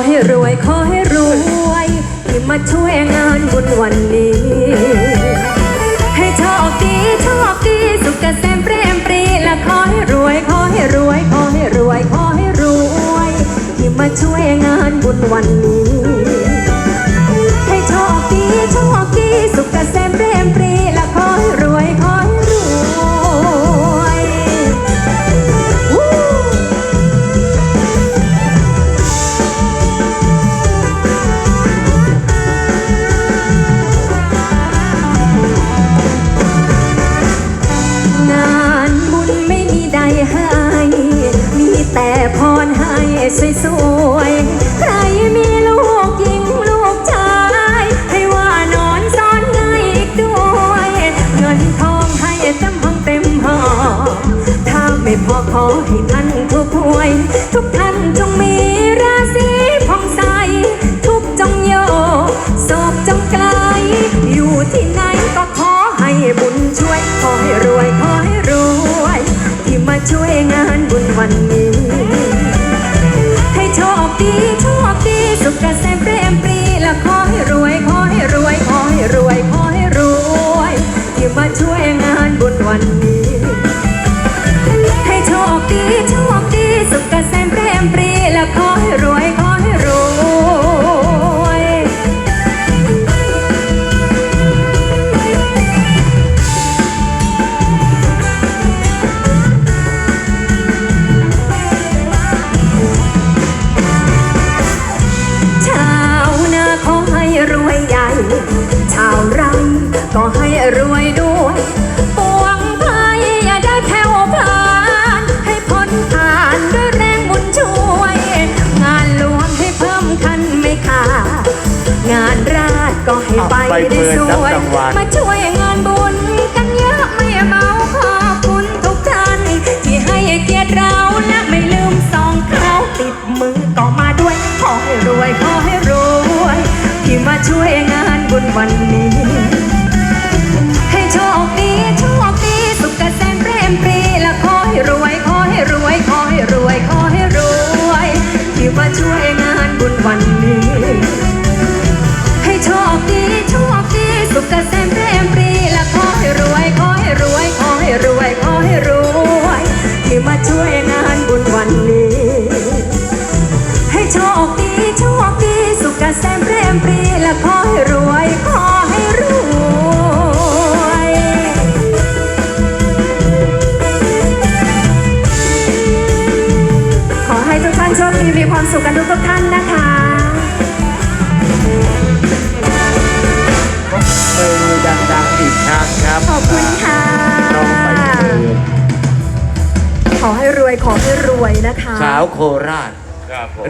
อให้รวยขอให้รวยที่มาช่วยงานบุญวันนี้ ให้ มีแต่พรให้สวย มาช่วยงานบุญวันนี้ ให้โชคดีโชคดีสุขเกษมเปรมปรี ก็ให้รวยด้วยปวงไทยอย่าได้แผ่วพลานให้พ้นผ่านด้วยแรงบุญช่วย งานหลวงให้เพิ่มคันไม่ขาดงานราชก็ให้ไปได้สวย มาช่วยงานบุญกันเยอะไม่เมาขอบคุณทุกท่านที่ให้เกียรติเราและไม่ลืมสองเขาติดมือก็มาด้วย ขอให้รวยขอให้รวย ที่มาช่วยงานบุญวันนี้ มาช่วยงานบุญวันนี้ ให้โชคดีโชคดีสุขเกษ กันทุกทุกๆท่านนะคะมือดังๆอีกครั้งครับขอบคุณค่ะ น้องใบเฟิร์นขอให้รวยขอให้รวยนะคะ สาวโคราชครับผม